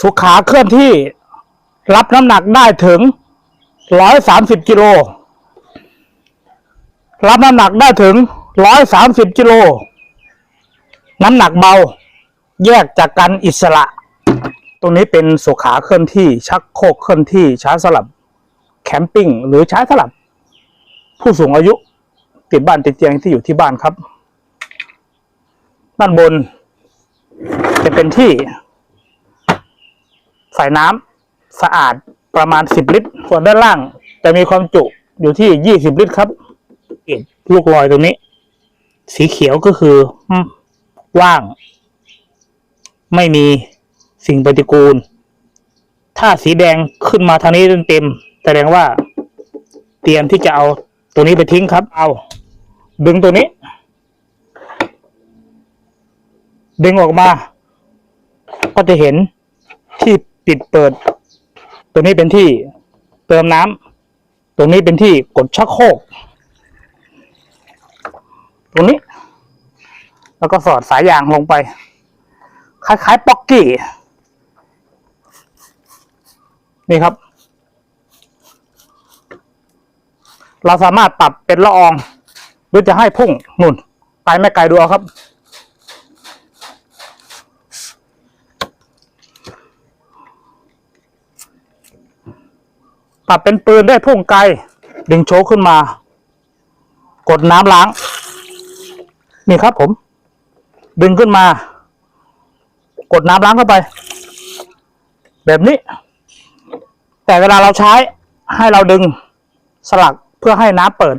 สุขาเคลื่อนที่รับน้ำหนักได้ถึงร้อยสามสิบกิโล รับน้ำหนักได้ถึงร้อยสามสิบกิโล น้ำหนักเบา แยกจากกันอิสระ ตรงนี้เป็นสุขาเคลื่อนที่ ชักโครกเคลื่อนที่ใช้สลับ แคมปิ้งหรือใช้สลับ ผู้สูงอายุ ติดบ้านติดเตียงที่อยู่ที่บ้านครับ ด้านบน จะเป็นที่ ใส่น้ำสะอาดประมาณ10ลิตร ส่วนด้านล่างจะมีความจุอยู่ที่20ลิตรครับเอกลูกลอยตรงนี้ สีเขียวก็คือว่าง ไม่มีสิ่งปฏิกูล ถ้าสีแดงขึ้นมาทางนี้เต็มแสดงว่า เตรียมที่จะเอาตัวนี้ไปทิ้งครับ เอา ดึงตัวนี้ ดึงออกมา ก็จะเห็นที่ ปิดเปิด ตัวนี้เป็นที่เติมน้ำตรงนี้เป็นที่กดชักโครกตรงนี้ แล้วก็สอดสายยางลงไป คล้ายๆป๊อกกี้ นี่ครับ เราสามารถปรับเป็นละออง หรือจะให้พุ่งนุ่นไกลไม่ไกลดูเอาครับ ปรับเป็นปืนได้พุ่งไกล ดึงโชว์ขึ้นมา กดน้ำล้าง นี่ครับผม ดึงขึ้นมา กดน้ำล้างเข้าไป แบบนี้ แต่เวลาเราใช้ให้เราดึงสลักเพื่อให้น้ำเปิด